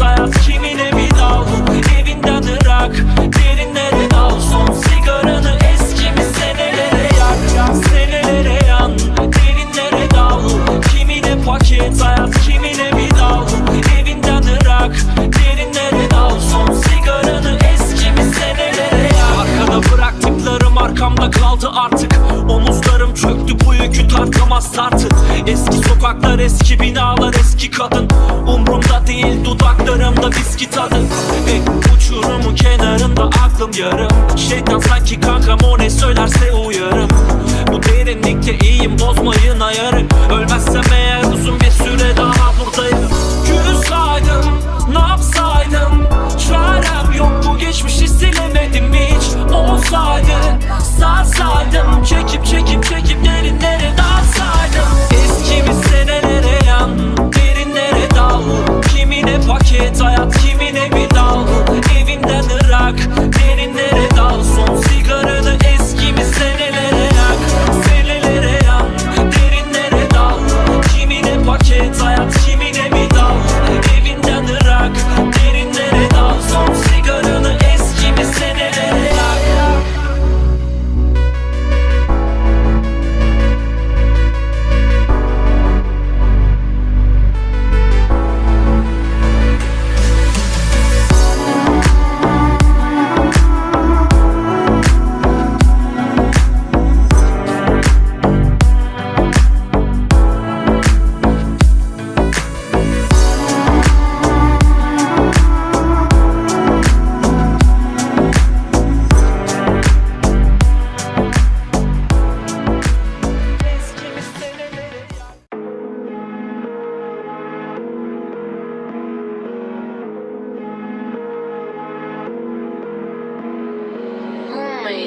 Hayat kimine bir dal. Evinde dırak Derinlere dal. Son sigaranı eski mi senelere yak Senelere yan Derinlere dal. Kimine paket Hayat kimine bir dal. Evinde dırak Derinlere dal. Son sigaranı eski mi senelere yak Arkada bıraktıklarım arkamda kaldı artık. Onu yükü tartamaz tartın Eski sokaklar eski binalar eski kadın. Umrumda değil dudaklarımda viski tadı Ve uçurumun kenarında aklım yarım. Şeytan sanki kankam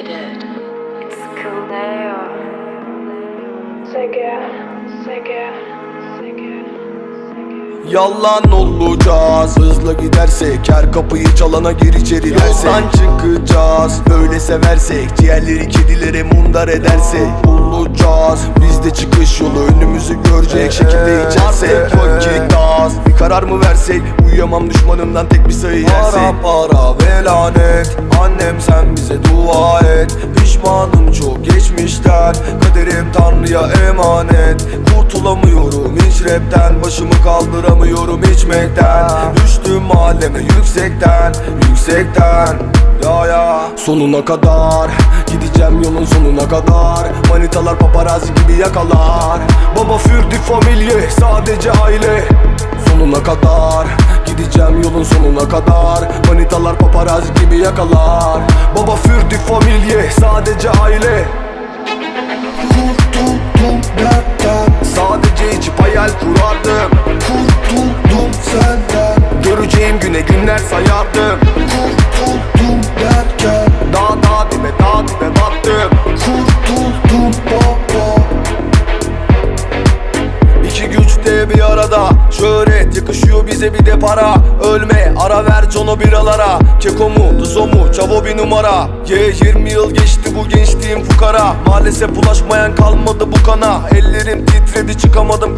İt? It's Sega, Sega, Sega. Yalan olacağız. Hızlı gidersek her kapıyı çalana gir içeri dersek. Yoldan çıkacağız. Böyle seversek Ciğerleri kedilere mundar edersek. Bulacağız. Bizde çıkış yolu önümüzü görecek şekilde içersek. Vakit karar mı versek? Uyuyamam düşmanımdan tek bir sayı yersek Para para ve lanet. Annem sen bize dua et. Pişmanım çok geçmişten. Kaderim Tanrı'ya emanet. Kurtulamıyorum hiç rapten. Başımı kaldıramıyorum içmekten. Düştüm mahalleme yüksekten Yüksekten. Ya ya. Sonuna kadar. Gideceğim yolun sonuna kadar. Manitalar paparazzi gibi yakalar. Baba fürdü familye sadece aile yolun sonuna kadar. Manitalar paparazzi gibi yakalar. Baba fürdü familye sadece aile. Kurtuldum dertten Sadece içip hayal kurardım. Kurtuldum senden. Göreceğim güne günler sayardım. Kurtuldum derken. Dağ dağ dibe dağ dibe battım Kurtuldum baba. İki güç de bir arada Şöhret yakışıyor bize bir de para. Ölme ara ver Jono biralara. Keko mu Duzo mu Çavo bir numara. Ye 20 yıl geçti bu gençliğim fukara. Maalesef bulaşmayan kalmadı bu kana. Ellerim titredi çıkamadım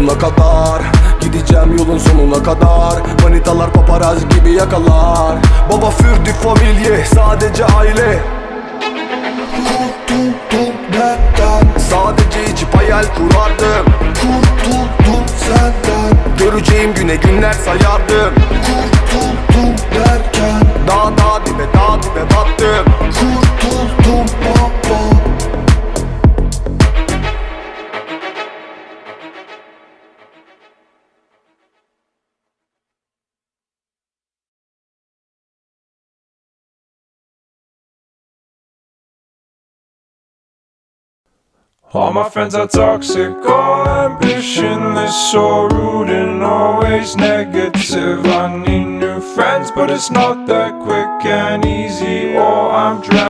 Sonuna kadar. Gideceğim yolun sonuna kadar. Manitalar paparazzi gibi yakalar. Baba fürdü familye sadece aile. Kurtuldum dertten Sadece içip hayal kurardım. Kurtuldum senden. Göreceğim güne günler sayardım. Kurtuldum derken. Dağ All my friends are toxic, all ambitionless, so rude and always negative. I need new friends, but it's not that quick and easy, or I'm drowning.